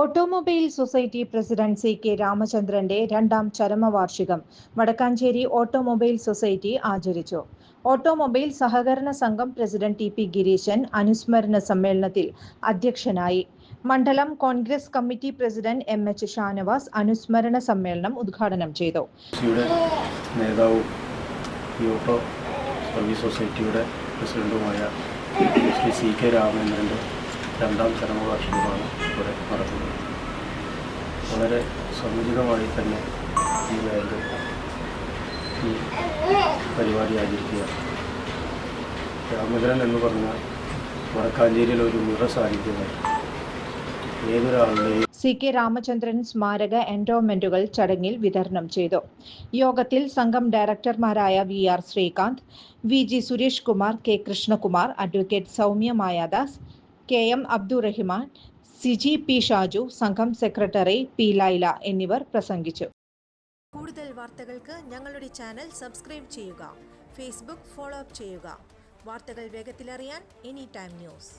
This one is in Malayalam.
Automobile society president C K രാമചന്ദ്രന്റെ രണ്ടാം ചരമവാർഷികം വടക്കാഞ്ചേരി ഓട്ടോമൊബൈൽ സൊസൈറ്റി ആചരിച്ചു. ഓട്ടോമൊബൈൽ സഹകരണ സംഘം പ്രസിഡന്റ് ടി പി ഗിരീശൻ അനുസ്മരണ സമ്മേളനത്തിൽ അധ്യക്ഷനായി. മണ്ഡലം Congress committee president M H Shanavas അനുസ്മരണ സമ്മേളനം ഉദ്ഘാടനം ചെയ്തു. രണ്ടാം ചരമവാർഷികമാണ് ഇവിടെ വളരെ സമുചിതമായി തന്നെ ഈ ബാങ്ക് ഈ പരിപാടി ആചരിക്കുക രാമചരൻ എന്ന് പറഞ്ഞാൽ വടക്കാഞ്ചേരിയിലെ ഒരു മുറ സാന്നിധ്യമായി ഏതൊരാളുടെയും സി കെ രാമചന്ദ്രൻ സ്മാരക എൻഡോമെന്റുകൾ ചടങ്ങിൽ വിതരണം ചെയ്തു. യോഗത്തിൽ സംഘം ഡയറക്ടർമാരായ V R Sreekanth V G Suresh Kumar K Krishnakumar advocate Soumya Mayadas K M Abdurahiman Siji P Shaju സംഘം സെക്രട്ടറി പി ലൈല എന്നിവർ പ്രസംഗിച്ചു. കൂടുതൽ വാർത്തകൾക്ക് ഞങ്ങളുടെ ചാനൽ സബ്സ്ക്രൈബ് ചെയ്യുക ഫേസ്ബുക്ക് ഫോളോ അപ്പ് ചെയ്യുക. വാർത്തകൾ വേഗത്തിലറിയാൻ എനി ടൈം ന്യൂസ്.